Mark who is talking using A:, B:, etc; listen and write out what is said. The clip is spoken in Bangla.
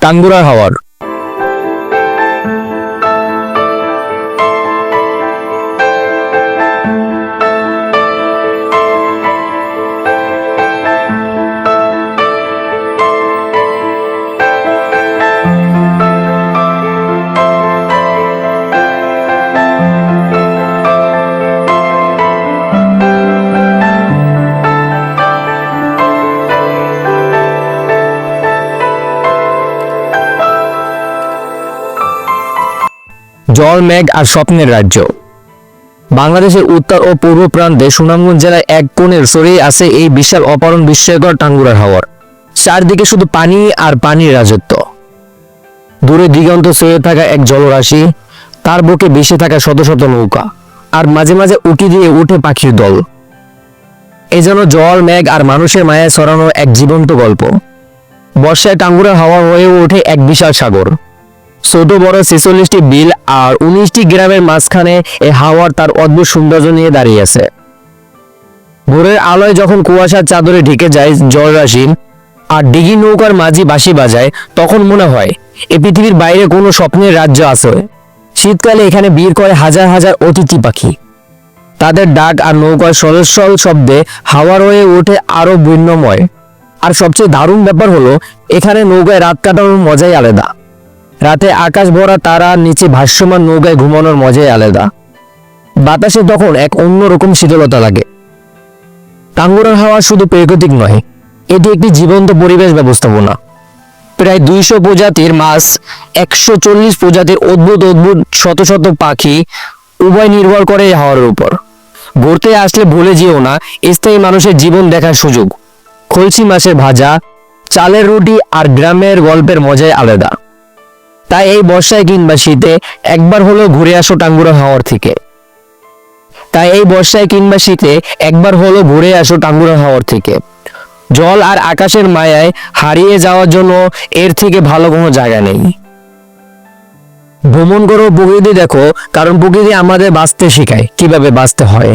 A: টাঙ্গুরার হাওয়ার। জল, মেঘ আর স্বপ্নের রাজ্য। বাংলাদেশের উত্তর ও পূর্ব প্রান্তে সুনামগঞ্জ জেলার এক কোণের ছড়িয়ে আছে এই বিশাল অপারণ বিস্ময়কর টাঙ্গুরার হাওয়ার চারদিকে শুধু পানি আর পানির রাজত্ব। দূরে দিগন্ত ছড়িয়ে থাকা এক জলরাশি, তার বুকে ভেসে থাকা শত শত নৌকা আর মাঝে মাঝে উকি দিয়ে উঠে পাখির দল। এ যেন জল, মেঘ আর মানুষের মায়ায় ছড়ানো এক জীবন্ত গল্প। বর্ষায় টাঙ্গুরার হাওয়া হয়ে ওঠে এক বিশাল সাগর। ছোট বড় ছেচল্লিশটি বিল আর উনিশটি গ্রামের মাঝখানে এই হাওয়ার তার অদ্ভুত সৌন্দর্য নিয়ে দাঁড়িয়ে আছে। ভোরের আলোয় যখন কুয়াশার চাদরে ঢেকে যায় জলরাশি আর ডিগি নৌকার মাঝি বাঁশি বাজায়, তখন মনে হয় এ পৃথিবীর বাইরে কোনো স্বপ্নের রাজ্য আছে। শীতকালে এখানে বীর করে হাজার হাজার অতিথি পাখি। তাদের ডাক আর নৌকার সরস্বল শব্দে হাওয়ার হয়ে ওঠে আরও ভিন্নময়। আর সবচেয়ে দারুণ ব্যাপার হলো, এখানে নৌকায় রাত কাটানোর মজাই আলাদা। রাতে আকাশ ভরা তারা নিচে ভাষ্যমান নৌকায় ঘুমানোর মজাই আলাদা। বাতাসে তখন এক অন্যরকম শীতলতা লাগে। টাঙ্গুরার হাওয়া শুধু প্রাকৃতিক নয় এটি একটি জীবন্ত পরিবেশ ব্যবস্থাপনা। প্রায় দুইশো প্রজাতির মাছ, একশো চল্লিশ প্রজাতির অদ্ভুত অদ্ভুত শত শত পাখি উভয় নির্ভর করে হাওয়ার উপর। ঘুরতে আসলে ভুলে যেও না, স্থায়ী মানুষের জীবন দেখার সুযোগ। খলসি মাছের ভাজা, চালের রুটি আর গ্রামের গল্পের মজাই আলাদা। তাই এই বর্ষায় কিংবা শীতে একবার হলেও ঘুরে আসো টাঙ্গুরা হাওয়ার থেকে। তাই এই বর্ষায় কিংবা শীতে একবার হলো ঘুরে আসো টাঙ্গুরা হাওয়ার থেকে। জল আর আকাশের মায়ায় হারিয়ে যাওয়ার জন্য এর থেকে ভালো কোনো জায়গা নেই। ভ্রমণ করো প্রকৃতি দেখো, কারণ প্রকৃতি আমাদের বাঁচতে শেখায়, কীভাবে বাঁচতে হয়।